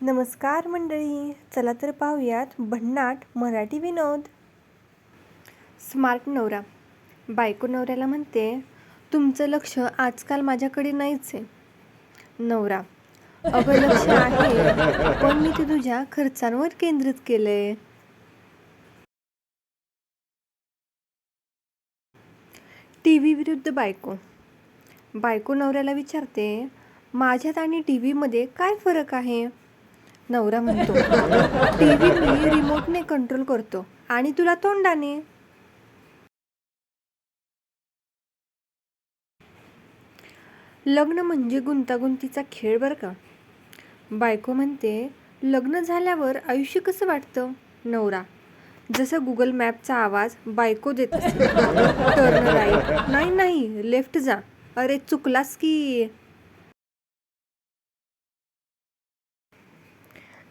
नमस्कार मंडळी चला तर पाहूयात भन्नाट मराठी विनोद. स्मार्ट नवरा. बायको नवऱ्याला म्हणते तुमचं लक्ष आजकाल माझ्याकडे नाहीच आहे. नवरा अगं लक्ष आहे पण मी ते तुझ्या खर्चांवर केंद्रित केलंय. टी व्ही विरुद्ध बायको. बायको नवऱ्याला विचारते माझ्यात आणि टी व्हीमध्ये काय फरक आहे? नवरा म्हणतो. टीव्ही मी रिमोटने कंट्रोल करतो. आणि तुला तोंडाने लग्न म्हणजे गुंतागुंतीचा खेळ बरं का? बायको म्हणते लग्न झाल्यावर आयुष्य कसं वाटतं? नवरा. जसं गुगल मॅपचा आवाज बायको देत टर्न राईट नाही नाही लेफ्ट जा. अरे चुकलास की?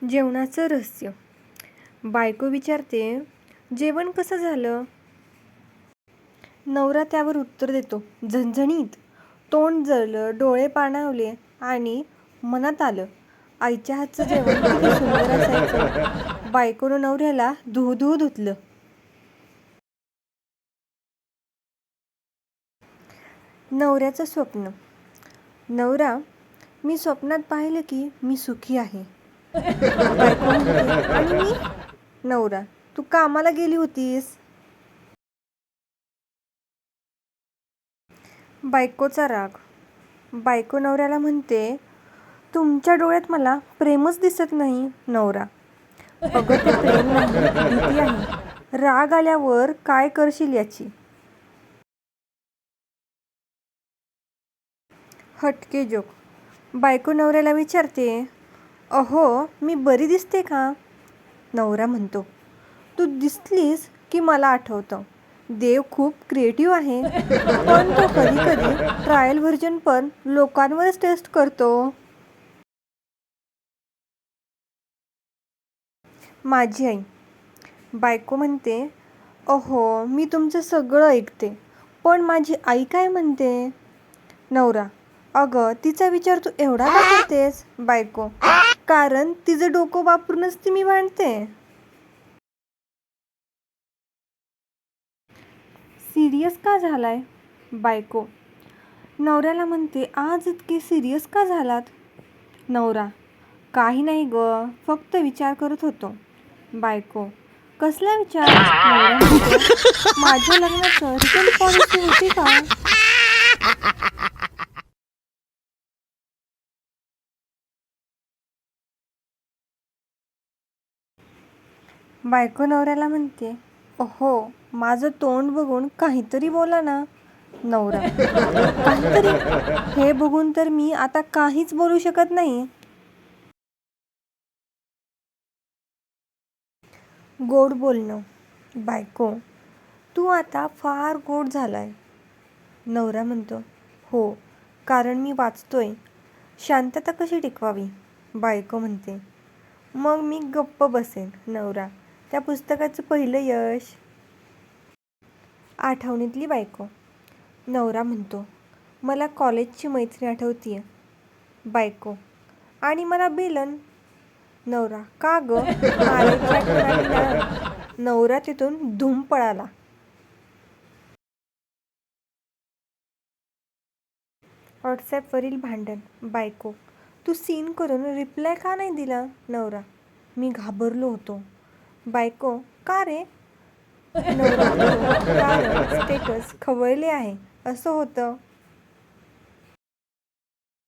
जेवणाचं रहस्य. बायको विचारते जेवण कसं झालं? नवरा त्यावर उत्तर देतो झणझणीत. तोंड जळलं डोळे पाणावले आणि मनात आलं. आईच्या हातचं जेवण किती सुंदर असायचं. बायकोनं नवऱ्याला धू धू धुतलं. नवऱ्याचं स्वप्न. नवरा मी स्वप्नात पाहिलं की मी सुखी आहे. आणि मी नवरा तू कामाला गेली होतीस? बायकोचा राग. बायको नवऱ्याला म्हणते तुमच्या डोळ्यात मला प्रेमच दिसत नाही नवरा. अगं ते प्रेम नाही भीती आहे. राग आल्यावर काय करशील याची? हटके जोक. बायको नवऱ्याला विचारते अहो मी बरी दिसते का? नवरा म्हणतो तू दिसलीस की मला आठवतं. देव खूप क्रिएटिव्ह आहे. पण तो कधी कधी ट्रायल व्हर्जन पण लोकांवरच टेस्ट करतो. माझी आई बायको म्हणते अहो मी तुमचं सगळं ऐकते पण माझी आई काय म्हणते? नवरा अगं तिचा विचार तू एवढा का करतेस? बायको कारण तिचं डोकं वापरूनच ती मी भांडते. सिरियस का झालाय? बायको. नवऱ्याला म्हणते आज इतके सिरियस का झालात? नवरा काही नाही ग फक्त विचार करत होतो. बायको कसला विचार? माझ्या लग्नाचं रिटर्न पॉलिसी होती का? बायको नवऱ्याला म्हणते अहो माझं तोंड बघून काहीतरी बोला ना नवरा. काहीतरी? हे बघून तर मी आता काहीच बोलू शकत नाही. गोड बोलणं बायको तू आता फार गोड झालाय. नवरा म्हणतो हो कारण मी वाचतोय. शांतता कशी टिकवावी? बायको म्हणते मग मी गप्प बसेन नवरा. त्या पुस्तकाचं पहिलं यश. आठवणीतली बायको. नवरा म्हणतो मला कॉलेजची मैत्रीण आठवतीये. बायको आणि मला बेलन. नवरा का ग? नवरा तिथून धूम पळाला. व्हॉट्सॲपवरील भांडण. बायको तू सीन करून रिप्लाय का नाही दिला? नवरा मी घाबरलो होतो. बायको. का रे? स्टेटस खवळले आहे. असं होतं.